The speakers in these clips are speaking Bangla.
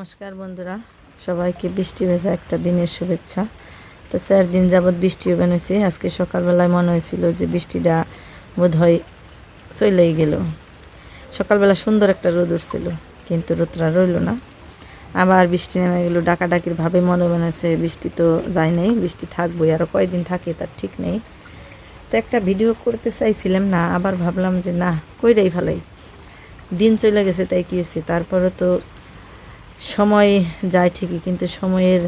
নমস্কার বন্ধুরা, সবাইকে বৃষ্টি ভেজা একটা দিনের শুভেচ্ছা। তো স্যার, দিন যাবৎ বৃষ্টিও বেনেছে আজকে সকালবেলায় মনে হয়েছিল যে বৃষ্টিটা বোধ হয় চলেই গেল। সকালবেলা সুন্দর একটা রোদ উঠছিল, কিন্তু রোদটা রইল না। আবার বৃষ্টি নেমে গেল, ডাকাডাকির ভাবে মনে হচ্ছে বৃষ্টি তো যায় নাই, বৃষ্টি থাকবোই আরও কয়দিন থাকে, তার ঠিক নেই। তো একটা ভিডিও করতে চাইছিলাম না, আবার ভাবলাম যে না, কইরাই ভালাই। দিন চলে গেছে, তাই কি হয়েছে? তারপরে তো সময় যায় ঠিকই, কিন্তু সময়ের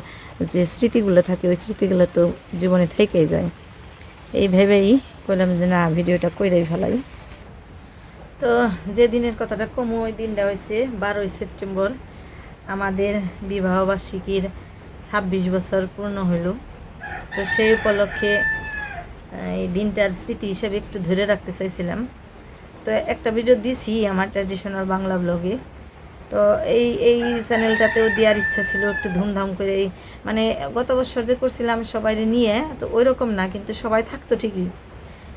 যে স্মৃতিগুলো থাকে, ওই স্মৃতিগুলো তো জীবনে থেকেই যায়। এই ভেবেই কইলাম যে না, ভিডিওটা কইরাই ফেলাই। তো যে দিনের কথাটা কমু, ওই দিনটা হয়েছে বারোই সেপ্টেম্বর। আমাদের বিবাহবার্ষিকীর ছাব্বিশ বছর পূর্ণ হইল। তো সেই উপলক্ষে এই দিনটার স্মৃতি হিসেবে একটু ধরে রাখতে চাইছিলাম। তো একটা ভিডিও দিছি আমার ট্র্যাডিশনাল বাংলা ব্লগে তো এই এই চ্যানেলটাতেও দেওয়ার ইচ্ছা ছিল একটু ধুমধাম করে এই মানে গত বছর যে করছিলাম সবাই নিয়ে, তো ওই রকম না, কিন্তু সবাই থাকতো ঠিকই।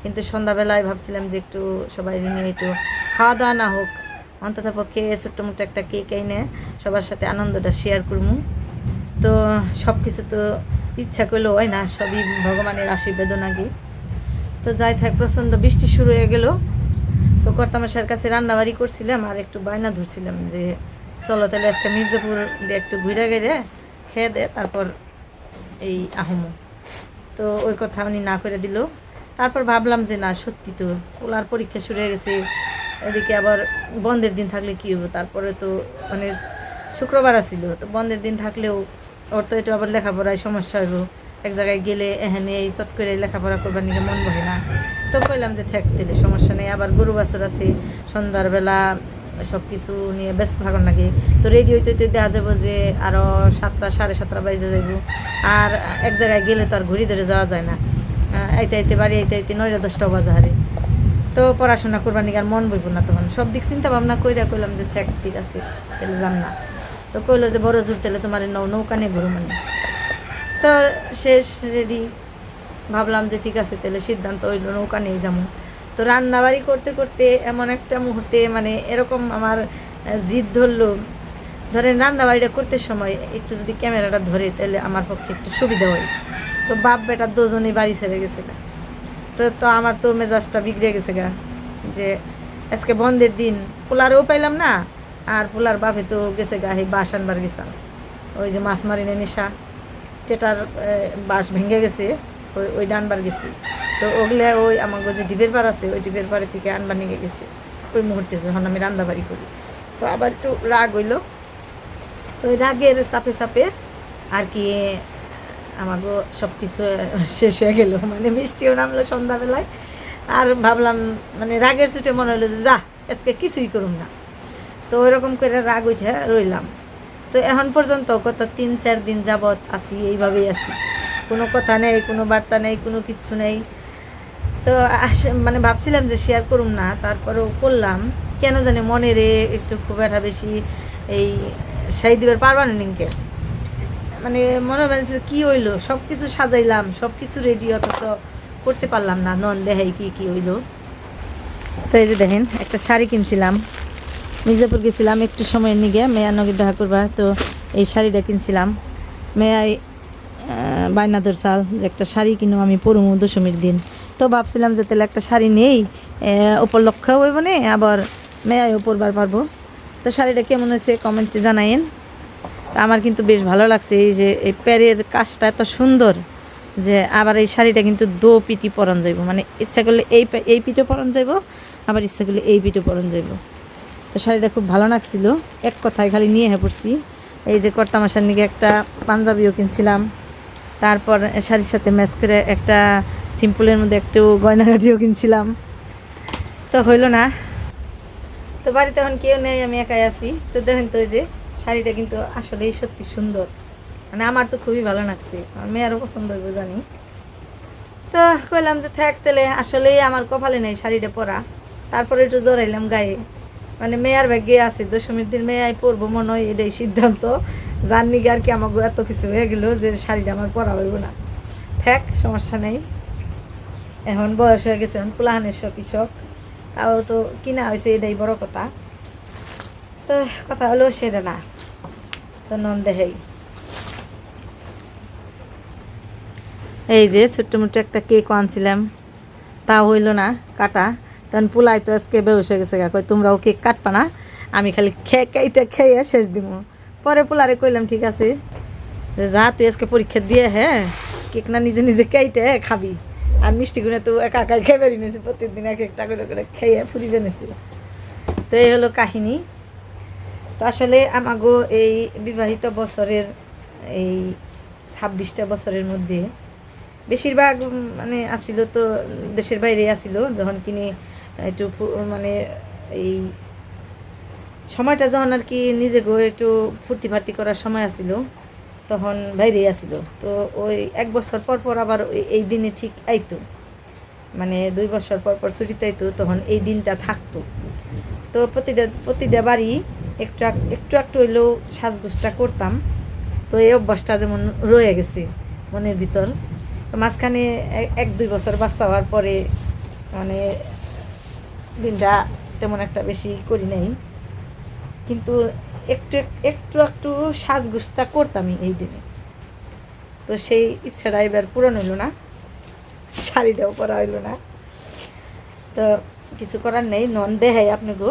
কিন্তু সন্ধ্যাবেলায় ভাবছিলাম যে একটু সবাই নিয়ে একটু খাওয়া দাওয়া না হোক, অন্তত পক্ষে ছোট্ট মোটো একটা কেক এনে সবার সাথে আনন্দটা শেয়ার করব তো সব কিছু তো ইচ্ছা করলেও হয় না, সবই ভগবানের আশীর্বাদ নাকি। তো যাই থাক, প্রচণ্ড বৃষ্টি শুরু হয়ে গেল। তো কর্তামশার কাছে রান্নাবাড়ি করছিলাম আর একটু বায়না ধরছিলাম যে, চলো তাহলে আজকে মির্জাপুর দিয়ে একটু ঘুরে গেলে খেয়ে দে, তারপর এই আহমো। তো ওই কথা উনি না করে দিল। তারপর ভাবলাম যে, না, সত্যি তো, ওলার পরীক্ষা শুরু হয়ে গেছে, এদিকে আবার বন্ধের দিন থাকলে কী হবে? তারপরে তো মানে শুক্রবার আসছিল তো বন্ধের দিন থাকলেও ওর তো এটা আবার লেখাপড়ায় সমস্যা হইব। এক জায়গায় গেলে এখানে এই চট করে লেখাপড়া করবার নিকে মন বহে না। তো কইলাম যে থাক দিলে সমস্যা নেই। আবার গরু বাছর আছে, সন্ধ্যার বেলা সব কিছু নিয়ে ব্যস্ত থাকুন নাকি। তো রেডি হইতে হইতে দেখা যাব যে আরও সাতটা, সাড়ে সাতটা বাজে যাইব। আর এক জায়গায় গেলে তো আর ঘুরি ধরে যাওয়া যায় না। আইতে আইতে বাড়ি আইতে আইতে নয়টা দশটা বাজে হারে। তো পড়াশোনা করবার নিকে আর মন বইব না তখন। সব দিক চিন্তা ভাবনা কইরা কইলাম যে থাক, ঠিক আছে, তাহলে যাম না। তো কইলো যে বড় জোর তাহলে তোমার নৌ নৌকা নিয়ে ঘুরো মানে তো শেষ রেডি ভাবলাম যে ঠিক আছে, তাহলে সিদ্ধান্ত হইল নৌকা নিয়ে যাব। তো রান্নাবাড়ি করতে করতে এমন একটা মুহূর্তে মানে এরকম আমার জিদ ধরলো। ধরেন রান্নাবাড়িটা করতে সময় একটু যদি ক্যামেরাটা ধরে, তাহলে আমার পক্ষে একটু সুবিধা হয়। তো বাপ বেটা দুজনেই বাড়ি ছেড়ে গেছে গা। তো তো আমার তো মেজাজটা বিগড়ে গেছে গা, যে আজকে বন্ধের দিন, পোলারও পাইলাম না, আর পোলার বাপে তো গেছে গা, এই বাস আনবার গেছাম ওই যে মাছ মারিনে নেশা। টেটার বাঁশ ভেঙে গেছে, ওই ওই ডানবার গেছি। তো ওগুলা ওই আমার যে ডিবের পাড় আছে, ওই ডিবের পাড়ে থেকে আনবার নিয়ে গেছে। ওই মুহূর্তে যখন আমি রান্নাবাড়ি করি। তো আবার একটু রাগ হইল। তো ওই রাগের চাপে চাপে আর কি আমাগো সব কিছু শেষ হয়ে গেল। মানে মিষ্টিও নামলো সন্ধ্যাবেলায়। আর ভাবলাম মানে রাগের ছুটে মনে হলো যে যা, আজকে কিছুই করুম না। তো ওইরকম করে রাগ উঠে রইলাম। তো এখন পর্যন্ত কত তিন, চার দিন যাবৎ আছি, এইভাবেই আছি। কোনো কথা নেই, কোনো বার্তা নেই, কোনো কিচ্ছু নেই। তো মানে ভাবছিলাম যে শেয়ার করুম না, তারপরেও করলাম। কেন জানি মনে রে একটু খুব একটা বেশি এই সেই দিবার পারবা না নিনকে মানে মনে হয়েছে কী হইল সব কিছু সাজাইলাম সব কিছু রেডি অথচ করতে পারলাম না, নন দেখাই কি কি হইল। তো এই যে দেখেন, একটা শাড়ি কিনছিলাম। মির্জাপুর গেছিলাম, একটু সময় নিয়ে গিয়ে মেয়ার নগে দেখা করবা। তো এই শাড়িটা কিনছিলাম। মেয়াই বায়না সাল যে একটা শাড়ি কিনো আমি পরমু দশমীর দিন। তো ভাবছিলাম যে তাহলে একটা শাড়ি নেই উপলক্ষ হইব না, আবার মেয়াইও পরবার পারব। তো শাড়িটা কেমন হয়েছে কমেন্টে জানাইন। আমার কিন্তু বেশ ভালো লাগছে, এই যে এই প্যারের কাজটা এত সুন্দর, যে আবার এই শাড়িটা কিন্তু দো পিটি পরন যাইব। মানে ইচ্ছা করলে এই এই পিঠে পরন যাইব, আবার ইচ্ছা করলে এই পিঠে পরন যাইব। তো শাড়িটা খুব ভালো লাগছিল এক কথায় খালি নিয়ে হয়ে পড়ছি। এই যে কর্তামাশার নিকে একটা পাঞ্জাবিও কিনছিলাম। তারপর শাড়ির সাথে ম্যাচ করে একটা সিম্পলের মধ্যে একটু গয়নাগাটিও কিনছিলাম। তো হইল না। তো বাড়িতে এখন কেউ নেই, আমি একাই আছি। তো দেখেন তো ওই যে শাড়িটা কিন্তু আসলেই সত্যি সুন্দর। মানে আমার তো খুবই ভালো লাগছে আমার মেয়েরও পছন্দ হইব জানি। তো কইলাম যে থাক তাহলে, আসলেই আমার কপালে নেই শাড়িটা পরা। তারপরে একটু জড়াইলাম গায়ে। মানে মেয়ার ভাগ্যে আছে, দশমীর দিন মেয়াই পরবো মনে হয়, এটাই সিদ্ধান্ত। জাননি আর কি আমাকে এত কিছু হয়ে গেল যে শাড়িটা আমার পরা হইব না। থাক, সমস্যা নেই। এখন বয়স হয়ে গেছে, এখন পুলাহানের শখ শখ তাও তো কিনা হয়েছে এটাই বড় কথা। তো কথা হলো সেটা না। তো নন দেখাই এই যে ছোট্ট মোটো একটা কেক আনছিলাম। তা হইল না, কাটা। তখন পোলাই তো আজকে বেউসে গেছে গা। কই তোমরাও কেক কাটবা না? আমি খালি খেয়ে কেইটা খেয়ে শেষ দিব পরে পোলারে কইলাম, ঠিক আছে। যে, তুই আজকে পরীক্ষা দিয়ে হ্যাঁ কেক না নিজে নিজে কেইটে খাবি। আর মিষ্টি গুনে তো একা একাই খেয়ে বেরিয়ে নিয়েছি। প্রত্যেকদিন এক একটা করে করে খেয়ে ফুরি বেনেছি তো এই হলো কাহিনী। তো আসলে আমাগো এই বিবাহিত বছরের এই ছাব্বিশটা বছরের মধ্যে বেশিরভাগ মানে আসিল তো দেশের বাইরে আসিল। যখন কিনি একটু মানে এই সময়টা যখন আর কি নিজে গো একটু ফুর্তি ফার্তি করার সময় আসিল, তখন বাইরে আসিল। তো ওই এক বছর পর পর আবার এই দিনে ঠিক আইতো। মানে দুই বছর পর পর ছুটিতে আইতো, তখন এই দিনটা থাকতো। তো প্রতিটা প্রতিটা বাড়ি একটু এক- একটু একটু হইলেও সাজগোজটা করতাম। তো এই অভ্যাসটা যেমন রয়ে গেছে মনের ভিতর। তো মাঝখানে এক দুই বছর বাচ্চা হওয়ার পরে মানে দিনটা তেমন একটা বেশি করি নাই। কিন্তু একটু একটু একটু সাজগুজটা করতামই এই দিনে। তো সেই ইচ্ছাটা এবার পূরণ হইল না, শাড়িটাও পরা হইল না। তো কিছু করার নেই, নন দেহাই আপনি গো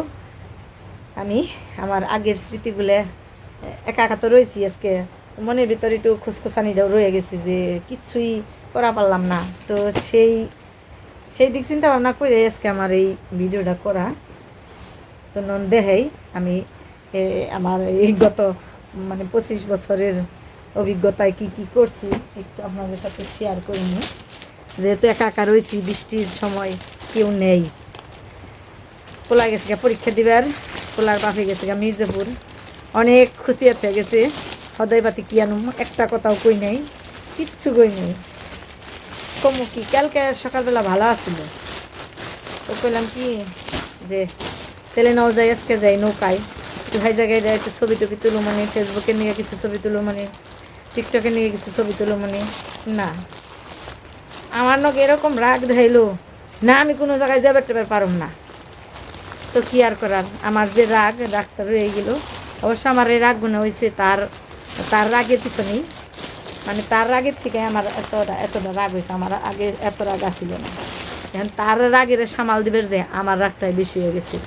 আমি আমার আগের স্মৃতিগুলো একা একা তো রয়েছি আজকে। মনের ভিতরে একটু খুসখুসানিটাও রয়ে গেছি যে কিচ্ছুই করা পারলাম না। তো সেই সেই দিক চিন্তা ভাবনা করে আজকে আমার এই ভিডিওটা করা। তো নন দেহাই আমি আমার এই গত মানে পঁচিশ বছরের অভিজ্ঞতায় কি কি করছি একটু আপনাদের সাথে শেয়ার করে নিই যেহেতু একা একা রয়েছি, বৃষ্টির সময় কেউ নেই। পোলা গেছে পরীক্ষা দিবার, পোলার বাপে গেছে মির্জাপুর। অনেক খুশি হয়ে গেছে। হদয় বাতি কি আনুম একটা কথাও কই নাই, কিচ্ছু কই নাই। কমু কি? কালকে সকালবেলা ভালো আছিল। তো কইলাম কি যে, তেলে নাও যাই, আজকে যাই নৌকায় ভাই জায়গায় যাই একটু ছবি টবি তুলো মানে ফেসবুকে নিয়ে কিছু ছবি তুলো মানে টিকটকে নিয়ে কিছু ছবি তুলো মানে না। আমার নখ এরকম রাগ ধাইলো, না আমি কোনো জায়গায় যাবে টেবার পারম না। তো কি আর করার? আমার যে রাগ রাগটা রয়ে গেল। অবশ্য আমার এই রাগ মনে হয়েছে তার তার রাগের পিছনেই। মানে তার রাগের থেকে আমার এতটা এতটা রাগ হয়েছে, আমার আগে এত রাগ আসিল না। এখন তার রাগের সামাল দিবে যে আমার রাগটাই বেশি হয়ে গেছে।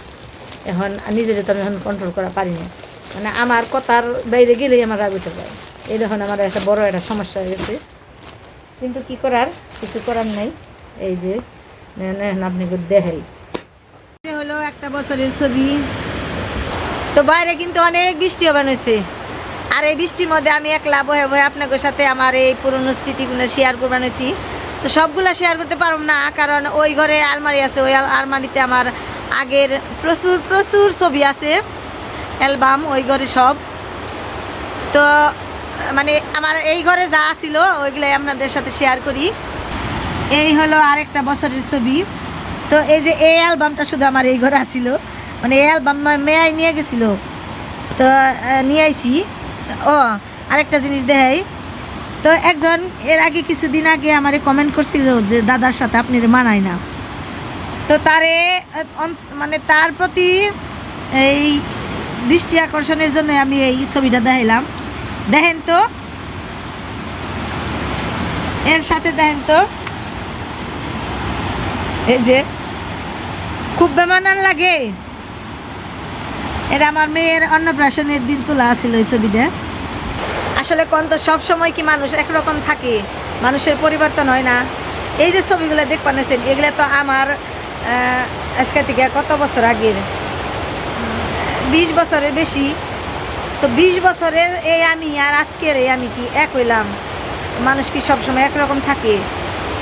এখন নিজের তো আমি এখন কন্ট্রোল করা পারি না মানে আমার কথার বাইরে গেলেই আমার রাগ উঠে যায়। এই দেখুন আমার একটা বড় একটা সমস্যা হয়ে গেছে। কিন্তু কি করার? কিছু করার নাই। এই যে আপনি দেখাই হলো একটা বছরের ছবি। তো বাইরে কিন্তু অনেক বৃষ্টি হবে হয়েছে। আর এই বৃষ্টির মধ্যে আমি একলা বহে বহে আপনাদের সাথে আমার এই পুরনো স্মৃতিগুলো শেয়ার করবার হয়েছি তো সবগুলা শেয়ার করতে পারব না, কারণ ওই ঘরে আলমারি আছে, ওই আলমারিতে আমার আগের প্রচুর প্রচুর ছবি আছে, অ্যালবাম, ওই ঘরে সব। তো মানে আমার এই ঘরে যা ছিল ওইগুলাই আপনাদের সাথে শেয়ার করি। এই হলো আরেকটা বছরের ছবি। তো এই যে এই অ্যালবামটা শুধু আমার এই ঘরে আসিল মানে এই অ্যালবাম মেয়াই নিয়ে গেছিল। তো নিয়ে আইছি। ও, আরেকটা জিনিস দেখাই। তো একজন, এর আগে কিছুদিন আগে আমারে কমেন্ট করছিল দাদার সাথে আপনি মানায় না। তো তারে মানে তার প্রতি এই দৃষ্টি আকর্ষণের জন্য আমি এই ছবিটা দেখাইলাম। দেখেন তো, এর সাথে দেখেন তো, এই যে, খুব বেমানান লাগে। এটা আমার মেয়ের অন্নপ্রাশনের দিন তোলা ছিল এই ছবিটা আসলে কোন তো সময় কি মানুষ একরকম থাকে? মানুষের পরিবর্তন হয় না। এই যে ছবিগুলো দেখবেন এগুলো তো আমার আজকে থেকে কত বছর আগের? বিশ বছরের বেশি। তো বিশ বছরের এই আমি আর আজকের এই আমি কি এক হইলাম? মানুষ কি সবসময় একরকম থাকে?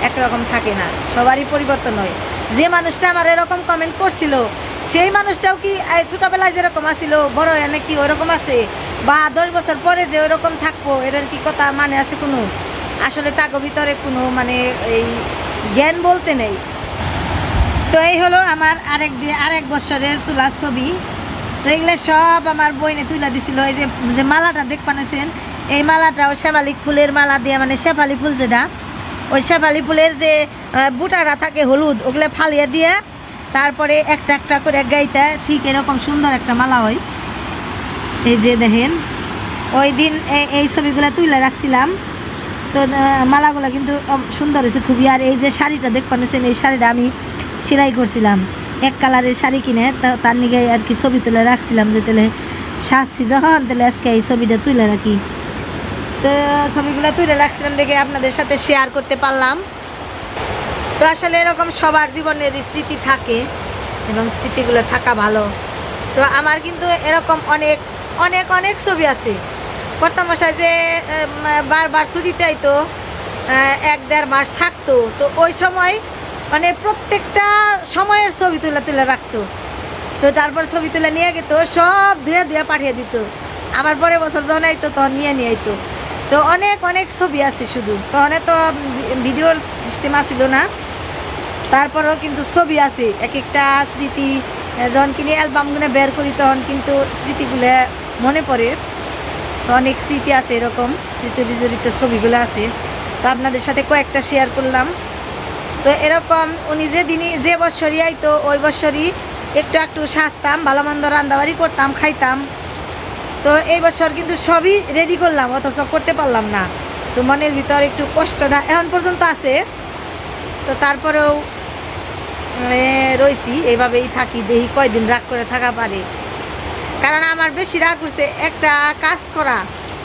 একরকম থাকে না। সবারই পরিবর্তন হয়। যে মানুষটা আমার এরকম কমেন্ট করছিল সেই মানুষটাও কি ছোটবেলায় যেরকম আছিল বড় হয়ে নাকি ওরকম আছে? বা দশ বছর পরে যে ওরকম থাকব, এটার কি কথা মানে আছে কোনো? আসলে তাকে ভিতরে কোনো মানে এই জ্ঞান বলতে নেই। তো এই হলো আমার আরেক আরেক বছরের তোলা ছবি। তো এগুলো সব আমার বইনে তুলে দিছিল, এই যে মালাটা দেখ পানেছেন এই মালাটাও শেফালি ফুলের মালা দিয়ে মানে শেফালি ফুল যেটা, ওই শেফালি ফুলের যে বুটারা থাকে হলুদ, ওগুলো ফালিয়ে দিয়ে তারপরে একটা একটা করে গাইতে ঠিক এরকম সুন্দর একটা মালা হয়। এই যে দেখেন, ওই দিন এই ছবিগুলো তুলে রাখছিলাম। তো মালাগুলো কিন্তু সুন্দর হয়েছে খুবই। আর এই যে শাড়িটা দেখ পাচ্ছেন এই শাড়িটা আমি সেলাই করছিলাম। এক কালারের শাড়ি কিনে তার নিগে আর কি ছবি তুলে রাখছিলাম যে তাহলে সাজছি যখন, তাহলে আজকে এই ছবিটা তুলে রাখি। তো, ছবিগুলো তুলে রাখছিলাম দেখে আপনাদের সাথে শেয়ার করতে পারলাম। তো আসলে এরকম সবার জীবনের স্মৃতি থাকে এবং স্মৃতিগুলো থাকা ভালো। তো আমার কিন্তু এরকম অনেক অনেক অনেক ছবি আছে। কর্তামশাই যে বারবার ছুটিতে আইতো এক দেড় মাস থাকতো, তো ওই সময় মানে প্রত্যেকটা সময়ের ছবি তুলে তুলে রাখতো। তো তারপর ছবি তুলে নিয়ে যেত সব ধুয়ে ধুয়ে পাঠিয়ে দিত। আবার পরে বছর যখন আইতো, তখন নিয়ে নিয়ে আইতো। তো অনেক অনেক ছবি আছে শুধু। তখন তো ভিডিওর সিস্টেম আসছিল না। তারপরেও কিন্তু ছবি আছে। এক একটা স্মৃতি যখন কিনে অ্যালবামগুলো বের করি তখন কিন্তু স্মৃতিগুলো মনে পড়ে। অনেক স্মৃতি আছে এরকম, স্মৃতি বিজড়িত ছবিগুলো আছে। তো আপনাদের সাথে কয়েকটা শেয়ার করলাম। তো এরকম উনি যে দিনই যে বছরই আইতো, ওই বছরই একটু একটু সাজতাম ভালো মন্দ রান্দাবাড়ি করতাম, খাইতাম। তো এই বছর কিন্তু সবই রেডি করলাম, অথচ করতে পারলাম না। তো মনের ভিতর একটু কষ্টটা এখন পর্যন্ত আছে। তো তারপরেও এ, রইছি এইভাবেই থাকি দেখি কয়দিন রাগ করে থাকা পারে। কারণ আমার বেশি রাগ করছে একটা কাজ করা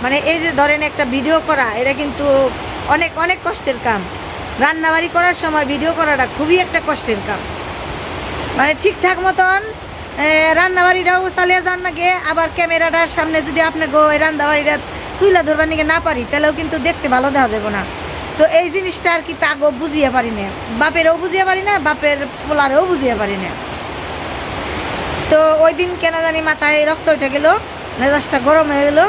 মানে এই যে ধরেন একটা ভিডিও করা এটা কিন্তু অনেক অনেক কষ্টের কাম। রান্নাবাড়ি করার সময় ভিডিও করাটা খুবই একটা কষ্টের কাম। মানে ঠিকঠাক মতন রান্নাবাড়িটাও চালিয়ে যান নাকি আবার ক্যামেরাটার সামনে যদি আপনি গো রান্নাবাড়িটা তুইলা ধরবার নাকি না পারি তাহলেও কিন্তু দেখতে ভালো দেখা যাবে না। তো এই জিনিসটা আর কি তাগো বুঝিয়ে পারি না? বাপেরও বুঝিয়ে পারি না, বাপের পোলারেও বুঝিয়ে পারি না। তো ওই দিন কেন জানি মাথায় রক্ত উঠে গেল, মেজাজটা গরম হয়ে গেল,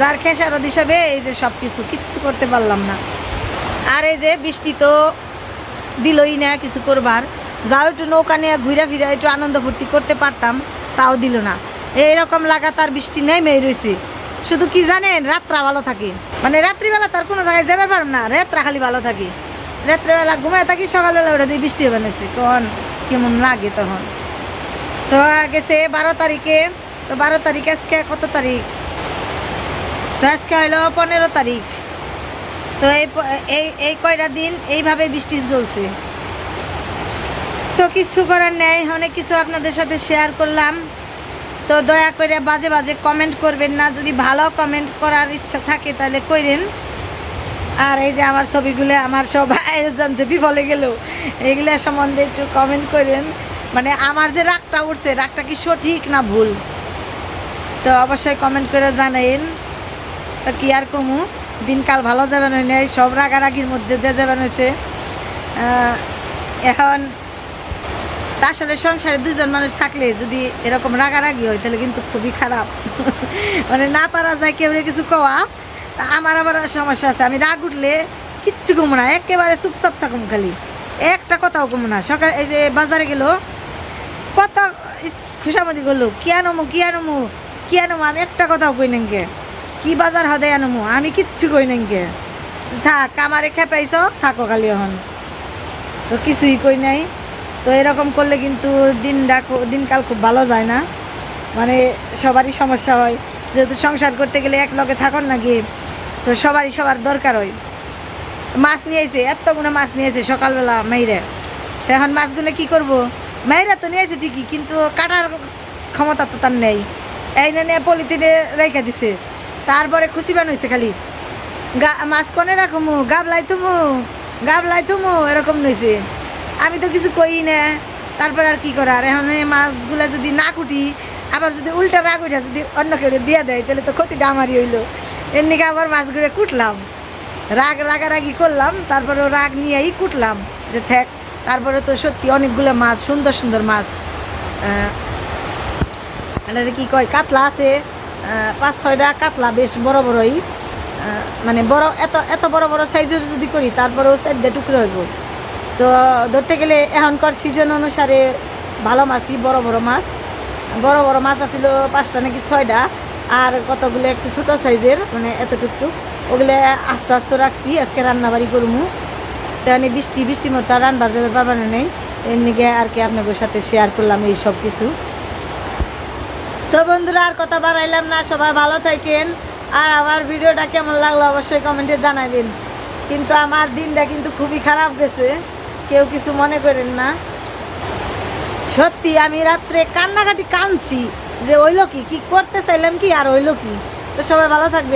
যার খেসারত হিসাবে এই যে সব কিছু কিচ্ছু করতে পারলাম না। আর এই যে বৃষ্টি তো দিলই না কিছু করবার যাও একটু নৌকা নিয়ে ঘুরে ফিরে একটু আনন্দ ফুর্তি করতে পারতাম, তাও দিল না। এইরকম লাগাতার বৃষ্টি নেই মেয়ে রয়েছে শুধু কি জানেন? রাত্রা ভালো থাকে। মানে রাত্রিবেলা তার কোনো জায়গায় যাবার পারব না, রাত্রা খালি ভালো থাকি। রাত্রিবেলা ঘুমায় থাকি, সকালবেলা ওটা দিয়ে বৃষ্টি হবে নাছে তখন কেমন লাগে তখন। তো গেছে বারো তারিখে, তো বারো তারিখ আজকে কত তারিখ? তো আজকে হলো পনেরো তারিখ। তো এই এই এই কয়টা দিন এইভাবে বৃষ্টি চলছে তো কিছু করার নেই, অনেক কিছু আপনাদের সাথে শেয়ার করলাম। তো দয়া করে বাজে বাজে কমেন্ট করবেন না। যদি ভালো কমেন্ট করার ইচ্ছা থাকে তাহলে করেন আর এই যে আমার ছবিগুলো, আমার সব আয়োজন যে বিফলে গেল, এগুলো সম্বন্ধে একটু কমেন্ট করেন মানে আমার যে রাগটা উঠছে, রাগটা কি সঠিক না ভুল? তো অবশ্যই কমেন্ট করে জানাইন। তো কি আর কমু? দিনকাল ভালো যাবে হয়নি সব রাগারাগির মধ্যে দিয়ে যাবেন হয়েছে এখন তা আসলে সংসারে দুজন মানুষ থাকলে যদি এরকম রাগারাগি হয়, তাহলে কিন্তু খুবই খারাপ। মানে না পারা যায় কেউ কিছু কওয়া। তা আমার আবার সমস্যা আছে, আমি রাগ উঠলে কিচ্ছু কমো না, একেবারে চুপচাপ থাকুম খালি। একটা কথাও কমো না। সকাল এই যে বাজারে গেল, কত খুশামতি করল, কি আনমু কি আনমু কি আনমু? আমি একটা কথাও কই নাকি কি বাজার হদে আনমু? আমি কিচ্ছু কই নাকি থাক, আমারে খেপাইছ, থাকো খালি এখন। তো কিছুই কই নাই। তো এরকম করলে কিন্তু দিনটা দিনকাল খুব ভালো যায় না। মানে সবারই সমস্যা হয়। যেহেতু সংসার করতে গেলে এক লগে থাকুন নাকি তো সবারই সবার দরকার হয়। মাছ নিয়েছে এতগুলো মাছ নিয়েছে সকালবেলা মাইরে। তো এখন মাছগুলো কি করব? মাইরা তো নিয়েছে ঠিকই, কিন্তু কাটার ক্ষমতা তো তার নেই। এই নিয়ে পলিথিনে রেখে দিছে। তারপরে খুশি বানাইছে খালি। গা, মাছ কনে রাখমু গাবলাই তুমু গাবলাই তুমু এরকম নইছে আমি তো কিছু কই না। তারপর আর কি করার? এখন এই মাছগুলো যদি না কুটি, আবার যদি উল্টা রাগ উঠে যদি অন্য কেউ দিয়ে দেয়, তাহলে তো ক্ষতিটা আমারই হইল। এমনি আবার মাছগুলো কুটলাম? রাগ রাগারাগি করলাম তারপরে রাগ নিয়েই কুটলাম যে থাক, তারপরে তো সত্যি অনেকগুলো মাছ, সুন্দর সুন্দর মাছ এটারে কি কয়, কাতলা আছে পাঁচ ছয়টা কাতলা বেশ বড় বড়ই মানে বড়, এত এত বড় বড় সাইজের যদি করি, তারপরেও চারটে টুকরো হইব। তো ধরতে গেলে এখনকার সিজন অনুসারে ভালো মাছই বড় বড় মাছ। বড় বড় মাছ আছিল পাঁচটা নাকি ছয়টা। আর কতগুলো একটু ছোটো সাইজের মানে এতটুকু ওগুলো আস্তে আস্তে রাখছি, আজকে রান্নাবাড়ি করব। তো আমি বৃষ্টি বৃষ্টির মতো রান্নার যাবে পারবানো নেই। এমনিকে আর কি আপনাদের সাথে শেয়ার করলাম এই সব কিছু। তো বন্ধুরা, আর কথা বাড়াইলাম না, সবাই ভালো থাকেন। আর আমার ভিডিওটা কেমন লাগল অবশ্যই কমেন্টে জানাবেন। কিন্তু আমার দিনটা কিন্তু খুবই খারাপ গেছে। কেউ কিছু মনে করেন না। সত্যি, আমি রাত্রে কান্নাকাটি কাঁদছি যে ওইলো কি? কি করতে চাইলাম কি আর ওইলো কি? তো সবাই ভালো থাকবে